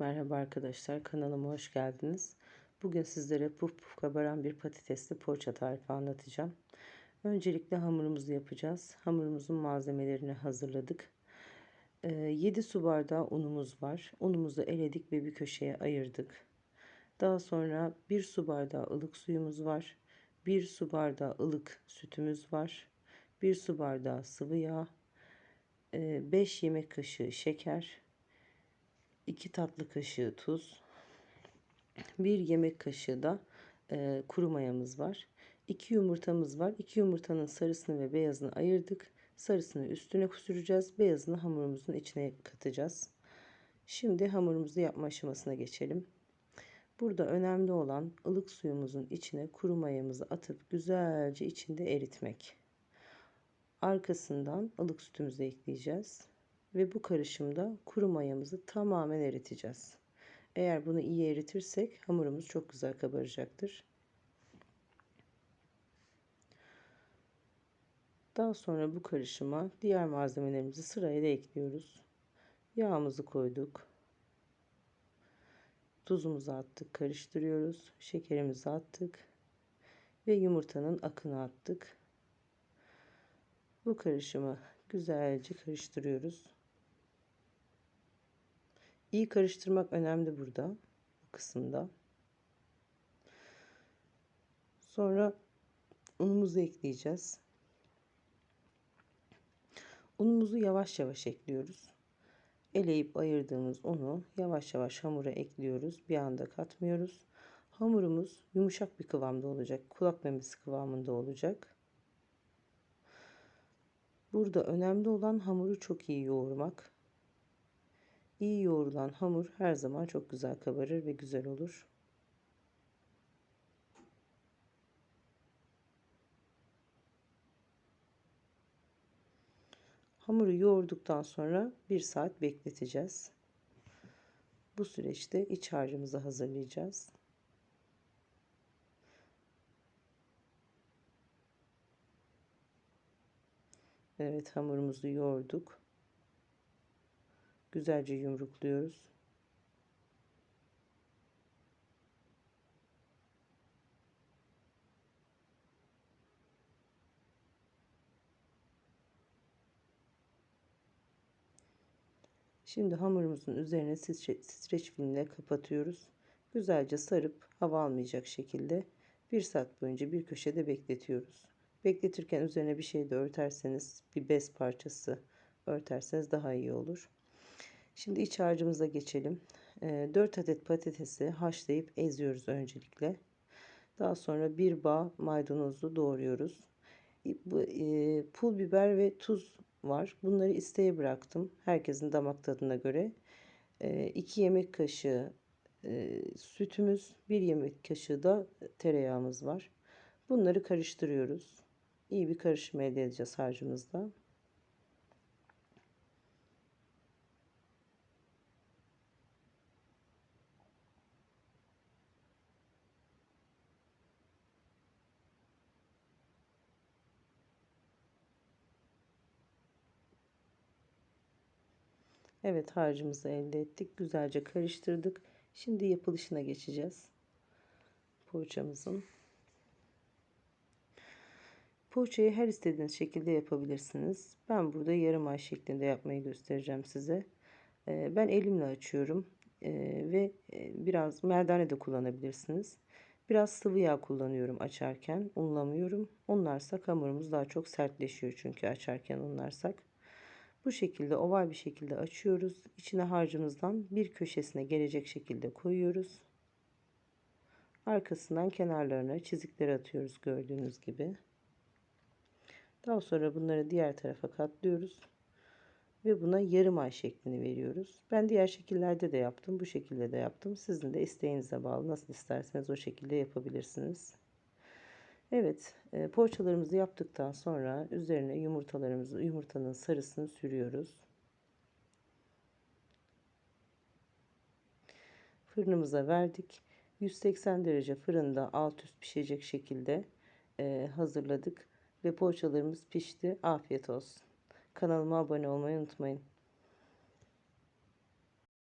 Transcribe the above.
Merhaba arkadaşlar kanalıma hoş geldiniz. Bugün sizlere puf puf kabaran bir patatesli poğaça tarifi anlatacağım. Öncelikle hamurumuzu yapacağız. Hamurumuzun malzemelerini hazırladık. 7 su bardağı unumuz var. Unumuzu eledik ve bir köşeye ayırdık. Daha sonra 1 su bardağı ılık suyumuz var. 1 su bardağı ılık sütümüz var. 1 su bardağı sıvı yağ. 5 yemek kaşığı şeker 2 tatlı kaşığı tuz, 1 yemek kaşığı da e, kuru mayamız var. 2 yumurtamız var. 2 yumurtanın sarısını ve beyazını ayırdık. Sarısını üstüne süreceğiz. Beyazını hamurumuzun içine katacağız. Şimdi hamurumuzu yapma aşamasına geçelim. Burada önemli olan ılık suyumuzun içine kuru mayamızı atıp güzelce içinde eritmek. Arkasından ılık sütümüzü ekleyeceğiz ve bu karışımda kuru mayamızı tamamen eriteceğiz. Eğer bunu iyi eritirsek hamurumuz çok güzel kabaracaktır. Daha sonra bu karışıma diğer malzemelerimizi sırayla ekliyoruz. Yağımızı koyduk. Tuzumuzu attık, karıştırıyoruz. Şekerimizi attık ve yumurtanın akını attık. Bu karışımı güzelce karıştırıyoruz. İyi karıştırmak önemli burada. Bu kısımda. Sonra unumuzu ekleyeceğiz. Unumuzu yavaş yavaş ekliyoruz. Eleyip ayırdığımız unu yavaş yavaş hamura ekliyoruz. Bir anda katmıyoruz. Hamurumuz yumuşak bir kıvamda olacak. Kulak memesi kıvamında olacak. Burada önemli olan hamuru çok iyi yoğurmak. İyi yoğrulan hamur her zaman çok güzel kabarır ve güzel olur. Hamuru yoğurduktan sonra bir saat bekleteceğiz. Bu süreçte iç harcımızı hazırlayacağız. Evet hamurumuzu yoğurduk. Güzelce yumrukluyoruz. Şimdi hamurumuzun üzerine streç filmle kapatıyoruz. Güzelce sarıp hava almayacak şekilde bir saat boyunca bir köşede bekletiyoruz. Bekletirken üzerine bir şey de örterseniz bir bez parçası örterseniz daha iyi olur. Şimdi iç harcımıza geçelim. 4 ee, adet patatesi haşlayıp eziyoruz öncelikle. Daha sonra bir bağ maydanozu doğruyoruz. E, pul biber ve tuz var. Bunları isteğe bıraktım. Herkesin damak tadına göre. 2 yemek kaşığı e, sütümüz, 1 yemek kaşığı da tereyağımız var. Bunları karıştırıyoruz. İyi bir karışım elde edeceğiz harcımızda. Evet harcımızı elde ettik. Güzelce karıştırdık. Şimdi yapılışına geçeceğiz. Poğaçamızın. Poğaçayı her istediğiniz şekilde yapabilirsiniz. Ben burada yarım ay şeklinde yapmayı göstereceğim size. Ee, ben elimle açıyorum. Ee, ve e, biraz merdane de kullanabilirsiniz. Biraz sıvı yağ kullanıyorum açarken. Unlamıyorum. Unlarsak hamurumuz daha çok sertleşiyor çünkü açarken unlarsak. Bu şekilde oval bir şekilde açıyoruz. İçine harcımızdan bir köşesine gelecek şekilde koyuyoruz. Arkasından kenarlarına çizikler atıyoruz gördüğünüz gibi. Daha sonra bunları diğer tarafa katlıyoruz. Ve buna yarım ay şeklini veriyoruz. Ben diğer şekillerde de yaptım. Bu şekilde de yaptım. Sizin de isteğinize bağlı. Nasıl isterseniz o şekilde yapabilirsiniz. Evet, e, poğaçalarımızı yaptıktan sonra üzerine yumurtalarımızı, yumurtanın sarısını sürüyoruz. Fırınımıza verdik. 180 derece fırında alt üst pişecek şekilde e, hazırladık ve poğaçalarımız pişti. Afiyet olsun. Kanalıma abone olmayı unutmayın.